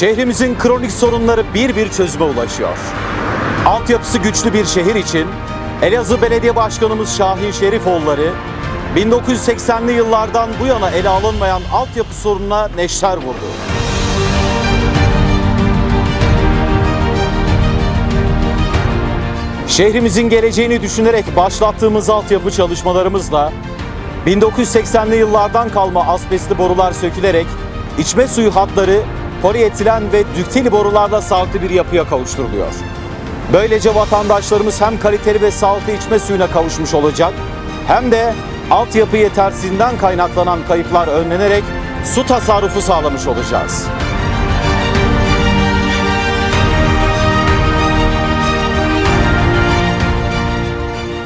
Şehrimizin kronik sorunları bir bir çözüme ulaşıyor. Altyapısı güçlü bir şehir için Elazığ Belediye Başkanımız Şahin Şerifoğulları 1980'li yıllardan bu yana ele alınmayan altyapı sorununa neşter vurdu. Şehrimizin geleceğini düşünerek başlattığımız altyapı çalışmalarımızla 1980'li yıllardan kalma asbestli borular sökülerek içme suyu hatları polietilen ve dükteli borularla sağlıklı bir yapıya kavuşturuluyor. Böylece vatandaşlarımız hem kaliteli ve sağlıklı içme suyuna kavuşmuş olacak hem de altyapı yetersizliğinden kaynaklanan kayıplar önlenerek su tasarrufu sağlamış olacağız.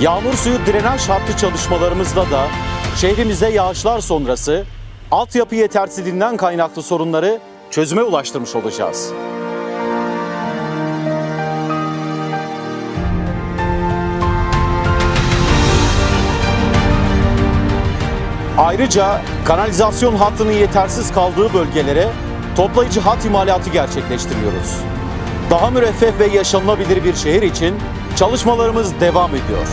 Yağmur suyu drenaj hattı çalışmalarımızda da şehrimize yağışlar sonrası altyapı yetersizliğinden kaynaklı sorunları çözüme ulaştırmış olacağız. Ayrıca kanalizasyon hattının yetersiz kaldığı bölgelere toplayıcı hat imalatı gerçekleştiriyoruz. Daha müreffeh ve yaşanılabilir bir şehir için çalışmalarımız devam ediyor.